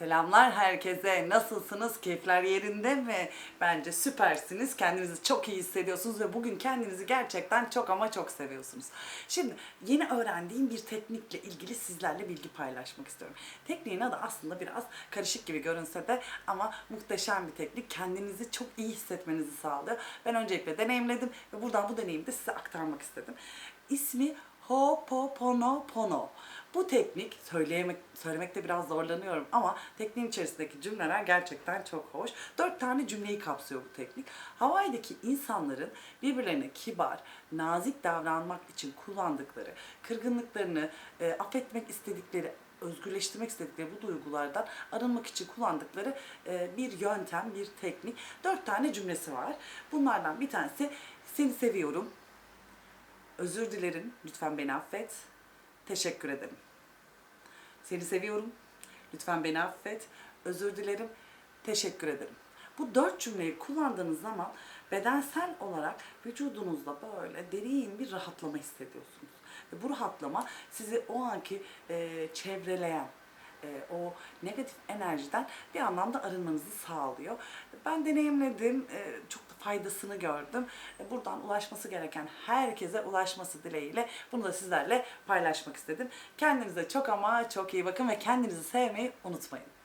Selamlar herkese. Nasılsınız? Keyifler yerinde mi? Bence süpersiniz. Kendinizi çok iyi hissediyorsunuz ve bugün kendinizi gerçekten çok ama çok seviyorsunuz. Şimdi yeni öğrendiğim bir teknikle ilgili sizlerle bilgi paylaşmak istiyorum. Tekniğin adı aslında biraz karışık gibi görünse de ama muhteşem bir teknik. Kendinizi çok iyi hissetmenizi sağlıyor. Ben öncelikle deneyimledim ve buradan bu deneyimi de size aktarmak istedim. İsmi Ho'oponopono. Bu teknik söyleyemek, söylemekte biraz zorlanıyorum ama tekniğin içerisindeki cümleler gerçekten çok hoş. Dört tane cümleyi kapsıyor bu teknik. Hawaii'deki insanların birbirlerine kibar, nazik davranmak için kullandıkları, kırgınlıklarını e, affetmek istedikleri, özgürleştirmek istedikleri bu duygulardan arınmak için kullandıkları e, bir yöntem, bir teknik. Dört tane cümlesi var. Bunlardan bir tanesi seni seviyorum, Özür dilerim. Lütfen beni affet. Teşekkür ederim. Seni seviyorum. Lütfen beni affet. Özür dilerim. Teşekkür ederim. Bu dört cümleyi kullandığınız zaman bedensel olarak vücudunuzda böyle derin bir rahatlama hissediyorsunuz. Ve bu rahatlama sizi o anki e, çevreleyen, e, o negatif enerjiden bir anlamda arınmanızı sağlıyor. Ben deneyimledim, e, çok faydasını gördüm. E, buradan ulaşması gereken herkese ulaşması dileğiyle bunu da sizlerle paylaşmak istedim. Kendinize çok ama çok iyi bakın ve kendinizi sevmeyi unutmayın.